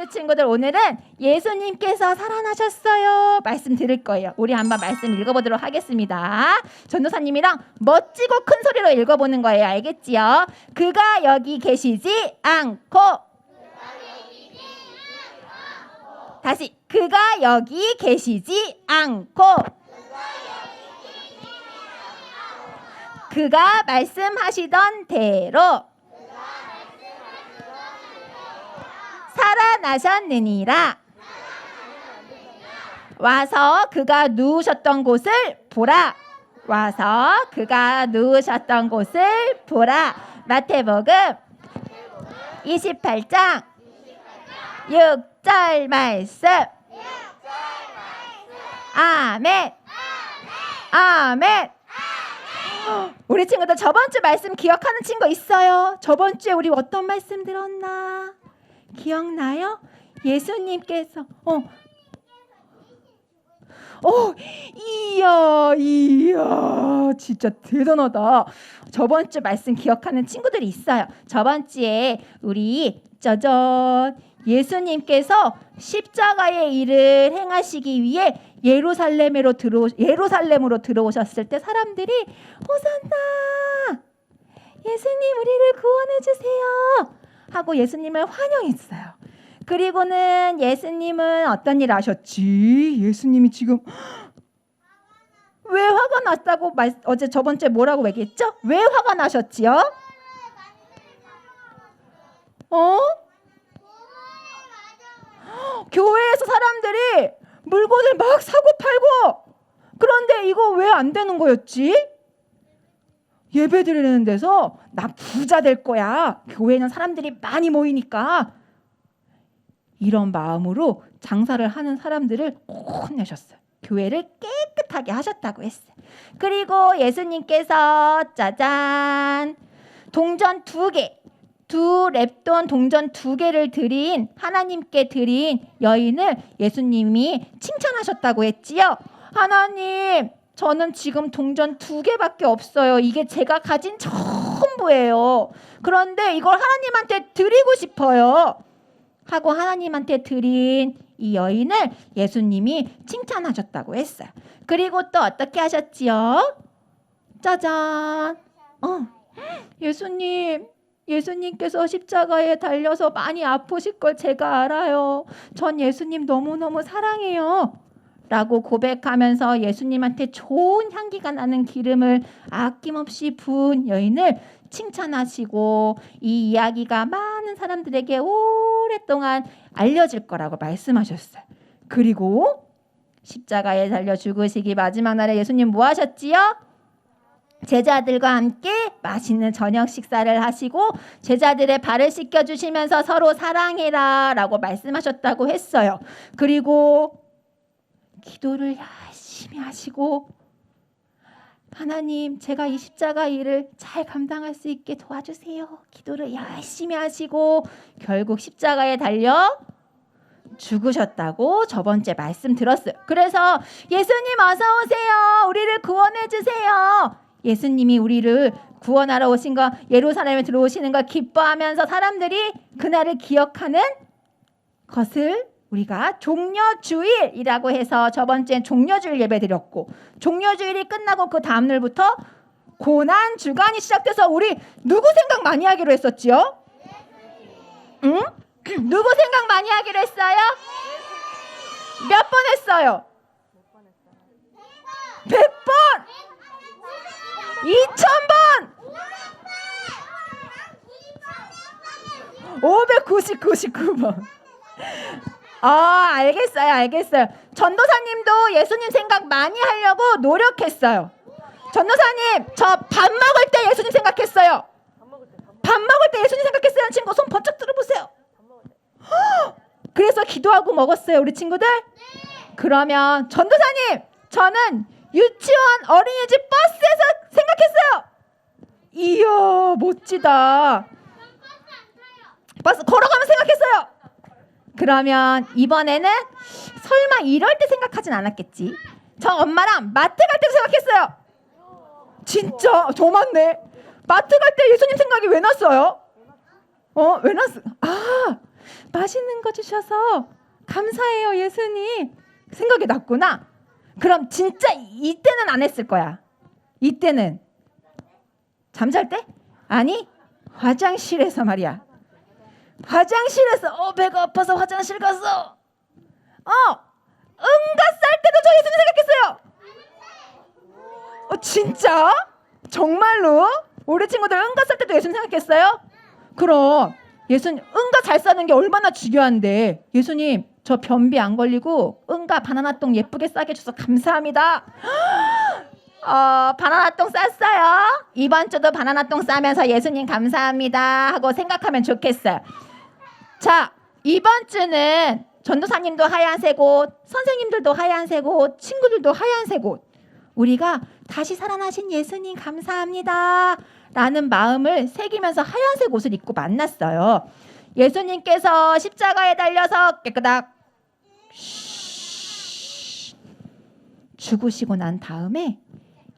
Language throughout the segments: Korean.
우리 친구들 오늘은 예수님께서 살아나셨어요. 말씀 들을 거예요. 우리 한번 말씀 읽어보도록 하겠습니다. 전도사님이랑 멋지고 큰 소리로 읽어보는 거예요. 알겠지요? 그가 여기 계시지 않고 다시 그가 여기 계시지 않고 그가 말씀하시던 대로 살아나셨느니라. 와서 그가 누우셨던 곳을 보라. 와서 그가 누우셨던 곳을 보라. 마태복음 28장 6절 말씀. 아멘. 아멘. 우리 친구들 저번 주 말씀 기억하는 친구 있어요? 저번 주에 우리 어떤 말씀 들었나? 기억나요? 예수님께서 어. 어, 이야, 이야, 진짜 대단하다. 저번 주 말씀 기억하는 친구들이 있어요. 저번 주에 우리 짜잔 예수님께서 십자가의 일을 행하시기 위해 예루살렘으로 들어 예루살렘으로 들어오셨을 때 사람들이 호산나 예수님 우리를 구원해 주세요 하고 예수님을 환영했어요. 그리고는 예수님은 어떤 일 하셨지? 예수님이 지금 왜 화가 났다고 말, 어제 저번 주에 뭐라고 얘기했죠? 왜 화가 나셨지요? 어? 교회에서 사람들이 물건을 막 사고 팔고 그런데 이거 왜 안 되는 거였지? 예배 드리는 데서 나 부자 될 거야. 교회는 사람들이 많이 모이니까 이런 마음으로 장사를 하는 사람들을 혼내셨어요. 교회를 깨끗하게 하셨다고 했어요. 그리고 예수님께서 짜잔 동전 두 개, 두 랩돈 동전 두 개를 드린 하나님께 드린 여인을 예수님이 칭찬하셨다고 했지요. 하나님, 저는 지금 동전 두 개밖에 없어요. 이게 제가 가진 전부예요. 그런데 이걸 하나님한테 드리고 싶어요. 하고 하나님한테 드린 이 여인을 예수님이 칭찬하셨다고 했어요. 그리고 또 어떻게 하셨지요? 짜잔. 어. 예수님, 예수님께서 십자가에 달려서 많이 아프실 걸 제가 알아요. 전 예수님 너무너무 사랑해요. 라고 고백하면서 예수님한테 좋은 향기가 나는 기름을 아낌없이 부은 여인을 칭찬하시고 이 이야기가 많은 사람들에게 오랫동안 알려질 거라고 말씀하셨어요. 그리고 십자가에 달려 죽으시기 마지막 날에 예수님 뭐 하셨지요? 제자들과 함께 맛있는 저녁 식사를 하시고 제자들의 발을 씻겨 주시면서 서로 사랑해라라고 말씀하셨다고 했어요. 그리고 기도를 열심히 하시고 하나님 제가 이 십자가 일을 잘 감당할 수 있게 도와주세요. 기도를 열심히 하시고 결국 십자가에 달려 죽으셨다고 저번 주에 말씀 들었어요. 그래서 예수님 어서 오세요. 우리를 구원해 주세요. 예수님이 우리를 구원하러 오신 거 예루살렘에 들어오시는 걸 기뻐하면서 사람들이 그날을 기억하는 것을 우리가 종려주일이라고 해서 저번 주엔 종려주일 예배 드렸고 종려주일이 끝나고 그 다음 날부터 고난 주간이 시작돼서 우리 누구 생각 많이 하기로 했었지요? 응? 누구 생각 많이 하기로 했어요? 몇 번 했어요? 100번! 2000번! 599번. 아, 알겠어요. 알겠어요. 전도사님도 예수님 생각 많이 하려고 노력했어요. 전도사님, 저 밥 먹을 때 예수님 생각했어요. 밥 먹을 때 예수님 생각했어요. 친구 손 번쩍 들어보세요. 헉! 그래서 기도하고 먹었어요, 우리 친구들? 그러면 전도사님, 저는 유치원 어린이집 버스에서 생각했어요. 이야, 멋지다. 버스 걸어가면 생각했어요. 그러면 이번에는 설마 이럴 때 생각하진 않았겠지. 저 엄마랑 마트 갈 때도 생각했어요. 진짜 저 맞네. 마트 갈 때 예수님 생각이 왜 났어요? 어, 왜 났어? 아, 맛있는 거 주셔서 감사해요, 예수님. 생각이 났구나. 그럼 진짜 이때는 안 했을 거야. 이때는 잠잘 때? 아니, 화장실에서 말이야. 화장실에서 어 배가 아파서 화장실 갔어. 어, 응가 쌀 때도 저 예수님 생각했어요. 어, 진짜? 정말로? 우리 친구들 응가 쌀 때도 예수님 생각했어요? 그럼 예수님 응가 잘 싸는 게 얼마나 중요한데 예수님 저 변비 안 걸리고 응가 바나나 똥 예쁘게 싸게 줘서 감사합니다. 어, 바나나 똥 쌌어요. 이번 주도 바나나 똥 싸면서 예수님 감사합니다 하고 생각하면 좋겠어요. 자, 이번 주는 전도사님도 하얀색 옷, 선생님들도 하얀색 옷, 친구들도 하얀색 옷. 우리가 다시 살아나신 예수님 감사합니다. 라는 마음을 새기면서 하얀색 옷을 입고 만났어요. 예수님께서 십자가에 달려서 깨끗하게 죽으시고 난 다음에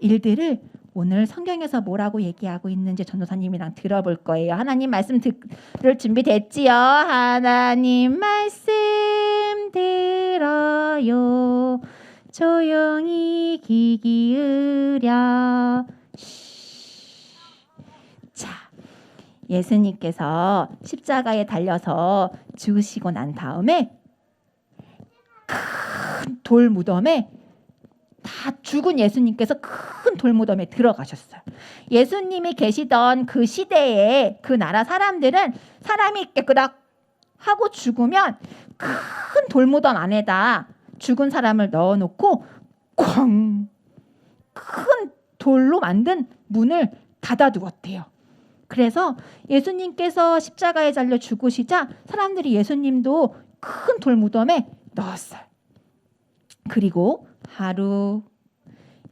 일들을 오늘 성경에서 뭐라고 얘기하고 있는지 전도사님이랑 들어볼 거예요. 하나님 말씀 들을 준비됐지요? 하나님 말씀 들어요. 조용히 귀 기울여. 쉬. 자, 예수님께서 십자가에 달려서 죽으시고 난 다음에 큰 돌 무덤에 다 죽은 예수님께서 큰 돌무덤에 들어가셨어요. 예수님이 계시던 그 시대에 그 나라 사람들은 사람이 깨끗하고 하고 죽으면 큰 돌무덤 안에다 죽은 사람을 넣어놓고 쾅! 큰 돌로 만든 문을 닫아두었대요. 그래서 예수님께서 십자가에 잘려 죽으시자 사람들이 예수님도 큰 돌무덤에 넣었어요. 그리고 하루,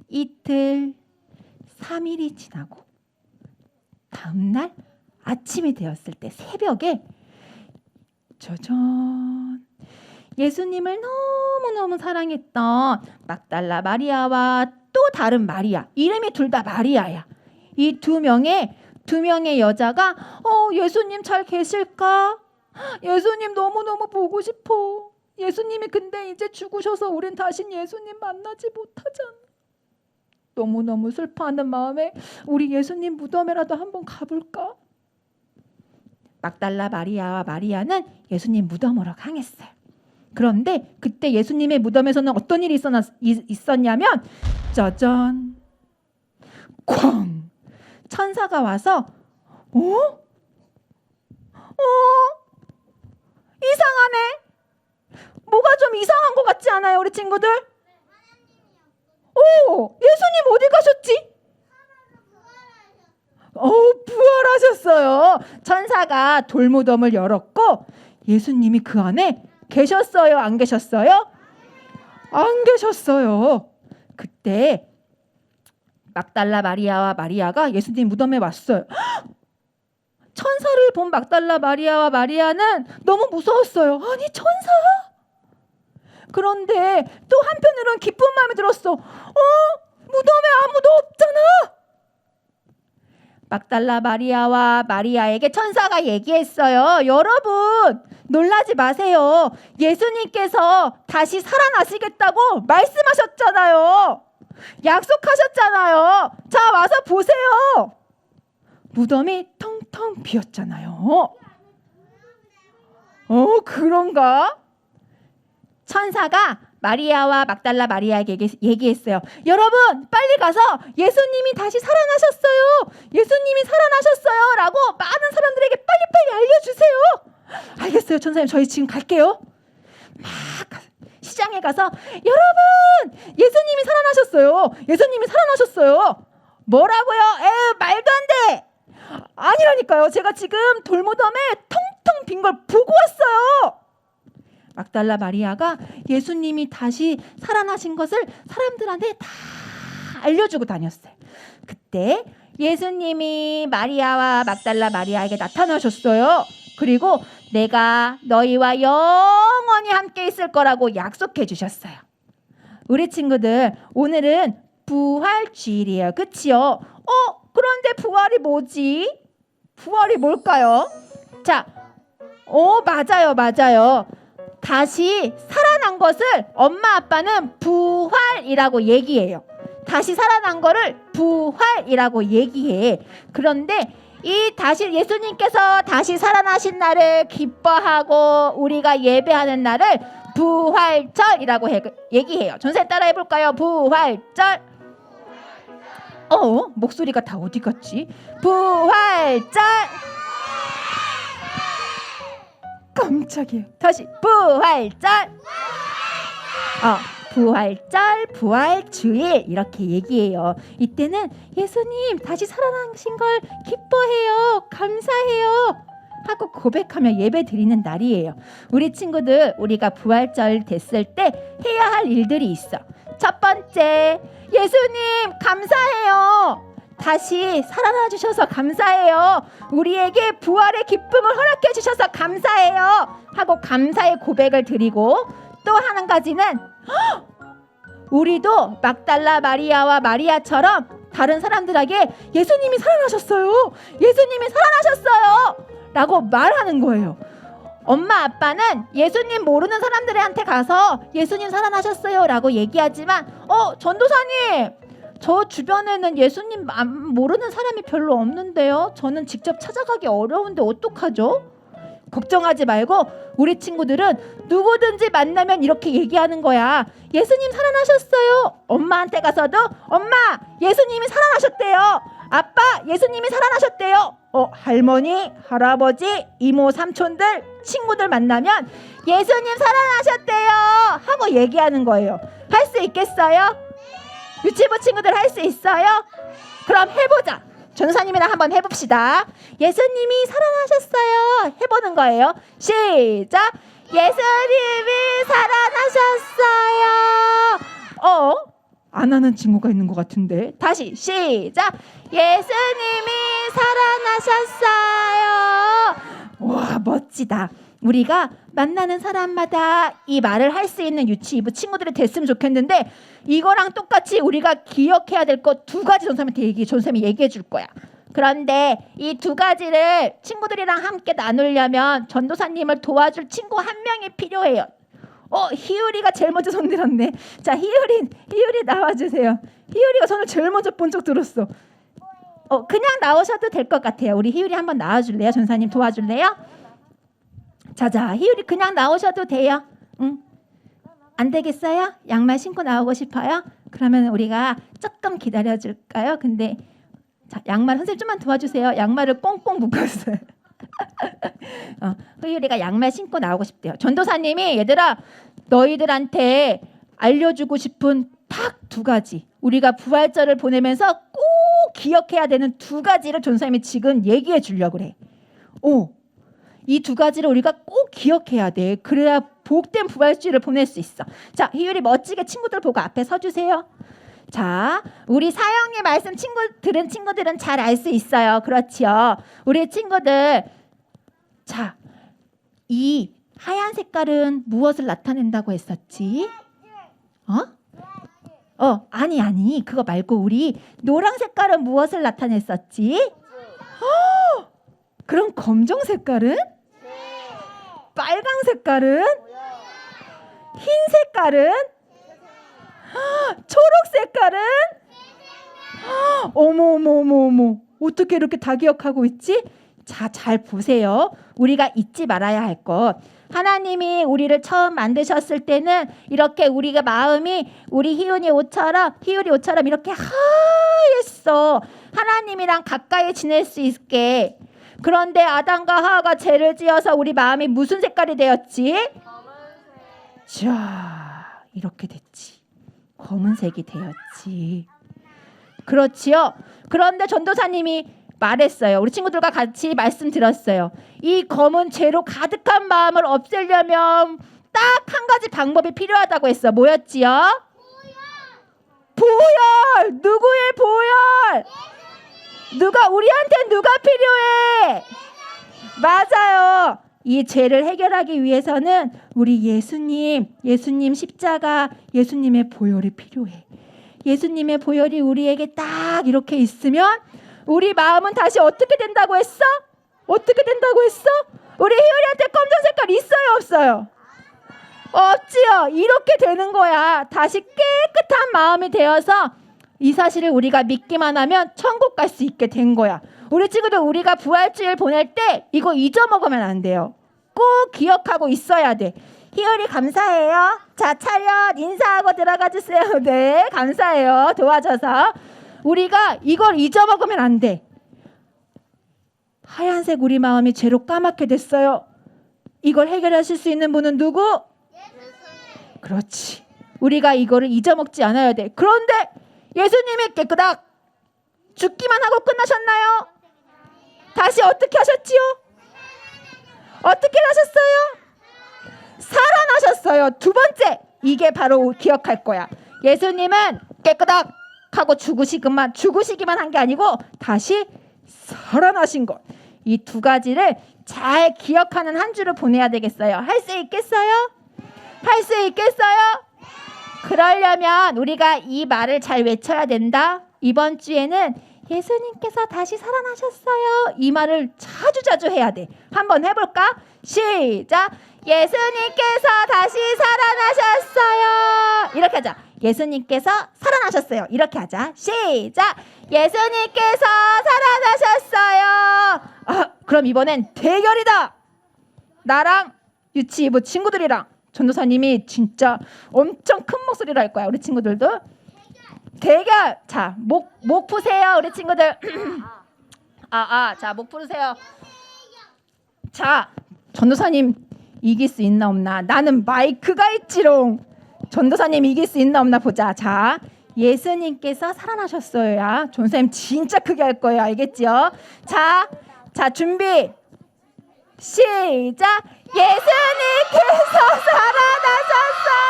이틀, 3일이 지나고 다음 날 아침이 되었을 때 새벽에 짜잔 예수님을 너무너무 사랑했던 막달라 마리아와 또 다른 마리아 이름이 둘 다 마리아야. 이 두 명의 두 명의 여자가 어 예수님 잘 계실까? 예수님 너무너무 보고 싶어 예수님이 근데 이제 죽으셔서 우린 다신 예수님 만나지 못하잖아. 너무너무 슬퍼하는 마음에 우리 예수님 무덤에라도 한번 가볼까? 막달라 마리아와 마리아는 예수님 무덤으로 향했어요. 그런데 그때 예수님의 무덤에서는 어떤 일이 있었냐면 짜잔 쾅 천사가 와서 어? 어? 이상하네 뭐가 좀 이상한 것 같지 않아요, 우리 친구들? 오, 예수님 어디 가셨지? 어, 부활하셨어요. 천사가 돌무덤을 열었고 예수님이 그 안에 계셨어요, 안 계셨어요? 안 계셨어요. 그때 막달라 마리아와 마리아가 예수님 무덤에 왔어요. 천사를 본 막달라 마리아와 마리아는 너무 무서웠어요. 아니, 천사? 그런데 또 한편으로는 기쁜 마음이 들었어. 어? 무덤에 아무도 없잖아. 막달라 마리아와 마리아에게 천사가 얘기했어요. 여러분, 놀라지 마세요. 예수님께서 다시 살아나시겠다고 말씀하셨잖아요. 약속하셨잖아요. 자, 와서 보세요. 무덤이 텅텅 비었잖아요. 어, 그런가? 천사가 마리아와 막달라 마리아에게 얘기했어요. 여러분, 빨리 가서 예수님이 다시 살아나셨어요. 예수님이 살아나셨어요. 라고 많은 사람들에게 빨리빨리 알려주세요. 알겠어요. 천사님, 저희 지금 갈게요. 막 시장에 가서 여러분, 예수님이 살아나셨어요. 예수님이 살아나셨어요. 뭐라고요? 에 말도 안 돼. 아니라니까요. 제가 지금 돌무덤에 텅텅 빈걸 보고 왔어요. 막달라 마리아가 예수님이 다시 살아나신 것을 사람들한테 다 알려주고 다녔어요. 그때 예수님이 마리아와 막달라 마리아에게 나타나셨어요. 그리고 내가 너희와 영원히 함께 있을 거라고 약속해 주셨어요. 우리 친구들, 오늘은 부활 주일이에요. 그치요? 어, 그런데 부활이 뭐지? 부활이 뭘까요? 자, 어, 맞아요, 맞아요. 다시 살아난 것을 엄마 아빠는 부활이라고 얘기해요. 다시 살아난 거를 부활이라고 얘기해. 그런데 이 다시 예수님께서 다시 살아나신 날을 기뻐하고 우리가 예배하는 날을 부활절이라고 해- 얘기해요. 전세 따라 해볼까요? 부활절. 어 목소리가 다 어디 갔지? 부활절. 깜짝이에요. 다시 부활절. 어, 부활절, 부활 주일 이렇게 얘기해요. 이때는 예수님 다시 살아나신 걸 기뻐해요. 감사해요. 하고 고백하며 예배 드리는 날이에요. 우리 친구들 우리가 부활절 됐을 때 해야 할 일들이 있어. 첫 번째, 예수님 감사해요. 다시 살아나 주셔서 감사해요. 우리에게 부활의 기쁨을 허락해 주셔서 감사해요. 하고 감사의 고백을 드리고 또 한 가지는 헉! 우리도 막달라 마리아와 마리아처럼 다른 사람들에게 예수님이 살아나셨어요. 예수님이 살아나셨어요. 라고 말하는 거예요. 엄마 아빠는 예수님 모르는 사람들한테 가서 예수님 살아나셨어요 라고 얘기하지만 어 전도사님 저 주변에는 예수님 안- 모르는 사람이 별로 없는데요. 저는 직접 찾아가기 어려운데 어떡하죠? 걱정하지 말고 우리 친구들은 누구든지 만나면 이렇게 얘기하는 거야. 예수님 살아나셨어요? 엄마한테 가서도 엄마 예수님이 살아나셨대요. 아빠 예수님이 살아나셨대요. 어 할머니 할아버지 이모 삼촌들 친구들 만나면 예수님 살아나셨대요 하고 얘기하는 거예요. 할 수 있겠어요? 유치부 친구들 할 수 있어요? 그럼 해보자. 전사님이랑 한번 해봅시다. 예수님이 살아나셨어요. 해보는 거예요. 시작. 예수님이 살아나셨어요. 어? 안 하는 친구가 있는 것 같은데. 다시 시작. 예수님이 살아나셨어요 와 멋지다 우리가 만나는 사람마다 이 말을 할 수 있는 유치부 친구들이 됐으면 좋겠는데 이거랑 똑같이 우리가 기억해야 될 것 두 가지 전사님한테 얘기 전사님이 얘기해 줄 거야 그런데 이 두 가지를 친구들이랑 함께 나누려면 전도사님을 도와줄 친구 한 명이 필요해요 어 희율이가 제일 먼저 손 들었네. 자 희율이 희율이 나와주세요. 희율이가 손을 제일 먼저 번쩍 들었어. 어 그냥 나오셔도 될 것 같아요. 우리 희율이 한번 나와줄래요? 전사님 도와줄래요? 자자 희율이 그냥 나오셔도 돼요. 응. 안 되겠어요? 양말 신고 나오고 싶어요? 그러면 우리가 조금 기다려 줄까요? 근데 자 양말 선생님 좀만 도와주세요. 양말을 꽁꽁 묶었어요. 어, 효율이가 양말 신고 나오고 싶대요. 전도사님이 얘들아 너희들한테 알려주고 싶은 딱 두 가지 우리가 부활절을 보내면서 꼭 기억해야 되는 두 가지를 전도사님이 지금 얘기해 주려고 그래. 오, 이 두 가지를 우리가 꼭 기억해야 돼. 그래야 복된 부활주의를 보낼 수 있어. 자, 희율이 멋지게 친구들 보고 앞에 서주세요. 자, 우리 사형의 말씀 친구 들은 친구들은 잘 알 수 있어요. 그렇지요. 우리 친구들 자, 이 하얀 색깔은 무엇을 나타낸다고 했었지? 어? 어, 아니 아니. 그거 말고 우리 노랑 색깔은 무엇을 나타냈었지? 어, 그럼 검정 색깔은? 빨강 색깔은? 흰 색깔은? 아, 초록 색깔은? 아, 어머 어머 어머 어머. 어떻게 이렇게 다 기억하고 있지? 자, 잘 보세요. 우리가 잊지 말아야 할 것. 하나님이 우리를 처음 만드셨을 때는 이렇게 우리가 마음이 우리 희윤이 옷처럼 희율이 옷처럼 이렇게 하였어. 하나님이랑 가까이 지낼 수 있게. 그런데 아담과 하와가 죄를 지어서 우리 마음이 무슨 색깔이 되었지? 자, 이렇게 됐지. 검은색이 되었지. 그렇지요. 그런데 전도사님이 말했어요. 우리 친구들과 같이 말씀 들었어요. 이 검은 죄로 가득한 마음을 없애려면 딱 한 가지 방법이 필요하다고 했어. 뭐였지요? 보혈. 누구의 보혈? 누가 우리한테 누가 필요해? 맞아요. 이 죄를 해결하기 위해서는 우리 예수님, 예수님 십자가, 예수님의 보혈이 필요해. 예수님의 보혈이 우리에게 딱 이렇게 있으면 우리 마음은 다시 어떻게 된다고 했어? 어떻게 된다고 했어? 우리 희율이한테 검정 색깔 있어요 없어요? 없지요. 이렇게 되는 거야. 다시 깨끗한 마음이 되어서 이 사실을 우리가 믿기만 하면 천국 갈 수 있게 된 거야. 우리 친구들 우리가 부활주일 보낼 때 이거 잊어먹으면 안 돼요. 꼭 기억하고 있어야 돼. 희열이 감사해요. 자 차렷 인사하고 들어가 주세요. 네 감사해요. 도와줘서 우리가 이걸 잊어먹으면 안 돼. 하얀색 우리 마음이 죄로 까맣게 됐어요. 이걸 해결하실 수 있는 분은 누구? 그렇지. 우리가 이거를 잊어먹지 않아야 돼. 그런데 예수님이 깨끗하게 죽기만 하고 끝나셨나요? 다시 어떻게 하셨지요? 어떻게 하셨어요? 살아나셨어요. 두 번째. 이게 바로 기억할 거야. 예수님은 깨끗하게 하고 죽으시기만 죽으시기만 한 게 아니고 다시 살아나신 것. 이 두 가지를 잘 기억하는 한 주를 보내야 되겠어요. 할 수 있겠어요? 할 수 있겠어요? 그러려면 우리가 이 말을 잘 외쳐야 된다. 이번 주에는 예수님께서 다시 살아나셨어요. 이 말을 자주 자주 해야 돼. 한번 해볼까? 시작. 예수님께서 다시 살아나셨어요. 이렇게 하자. 예수님께서 살아나셨어요. 이렇게 하자. 시작. 예수님께서 살아나셨어요. 아, 그럼 이번엔 대결이다. 나랑 유치부 친구들이랑 전도사님이 진짜 엄청 큰 목소리로 할 거야. 우리 친구들도 대결. 자, 목 목 푸세요, 우리 친구들. 아, 아, 자, 목 푸세요. 자, 전도사님 이길 수 있나 없나? 나는 마이크가 있지롱. 전도사님 이길 수 있나 없나 보자. 자, 예수님께서 살아나셨어요야. 전도사님 진짜 크게 할 거예요. 알겠지요? 자, 자 준비. 시작. 예수님께서 살아나셨어요.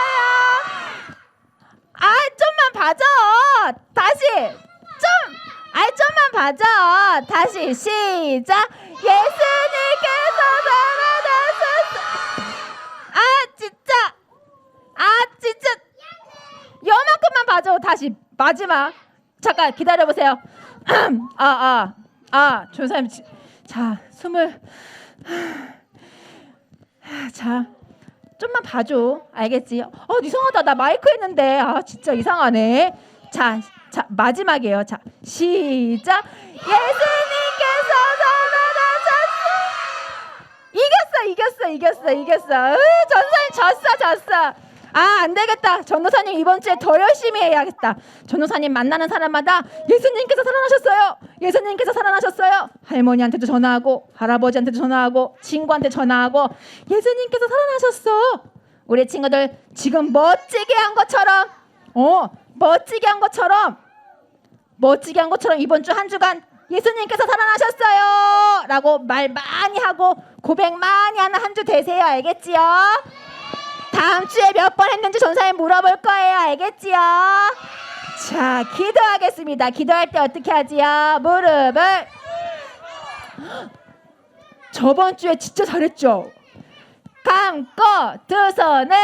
아, 좀만 봐줘. 다시. 좀. 아, 좀만 봐줘. 다시 시작. 예수님 아, 진짜. 요만큼만 봐줘. 다시 마지막. 잠깐 기다려 보세요. 아, 아. 아, 조사님 자, 숨을 자, 좀만 봐줘. 알겠지? 어, 이상하다. 나 마이크 했는데. 아, 진짜 이상하네. 자, 자, 마지막이에요. 자, 시작. 예수님께서 살아나셨어. 이겼어, 이겼어, 이겼어, 이겼어. 으, 전사님 졌어, 졌어. 아, 안 되겠다. 전도사님 이번 주에 더 열심히 해야겠다. 전도사님 만나는 사람마다 예수님께서 살아나셨어요. 예수님께서 살아나셨어요. 할머니한테도 전화하고 할아버지한테도 전화하고 친구한테 전화하고 예수님께서 살아나셨어. 우리 친구들 지금 멋지게 한 것처럼 어, 멋지게 한 것처럼 멋지게 한 것처럼 이번 주 한 주간 예수님께서 살아나셨어요. 라고 말 많이 하고 고백 많이 하는 한 주 되세요. 알겠지요? 다음 주에 몇 번 했는지 전사님 물어볼 거예요. 알겠지요? 자, 기도하겠습니다. 기도할 때 어떻게 하지요? 무릎을 저번 주에 진짜 잘했죠? 감고 두 손을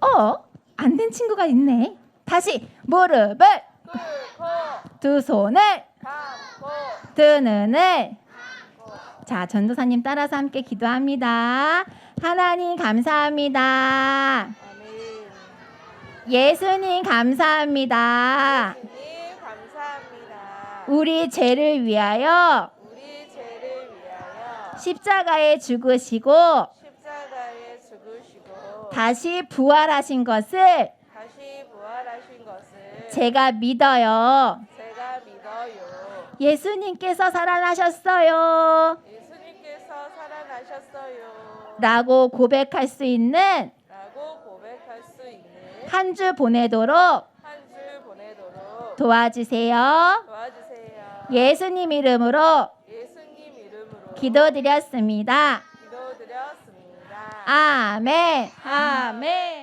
어? 안 된 친구가 있네. 다시 무릎을 두 손을 두 눈을 자, 전도사님 따라서 함께 기도합니다. 하나님 감사합니다. 예수님 감사합니다. 님 감사합니다. 우리 죄를 위하여 우리 죄를 위하여 십자가에 죽으시고 십자가에 죽으시고 다시 부활하신 것을 다시 부활하신 것을 제가 믿어요. 제가 믿어요. 예수님께서 살아나셨어요. 예수님께서 살아나셨어요. 라고 고백할 수 있는 라고 고백할 수 있는 한 주 보내도록 한 주 보내도록 도와주세요. 도와주세요. 예수님 이름으로 예수님 이름으로 기도드렸습니다. 기도드렸습니다. 아멘. 아멘.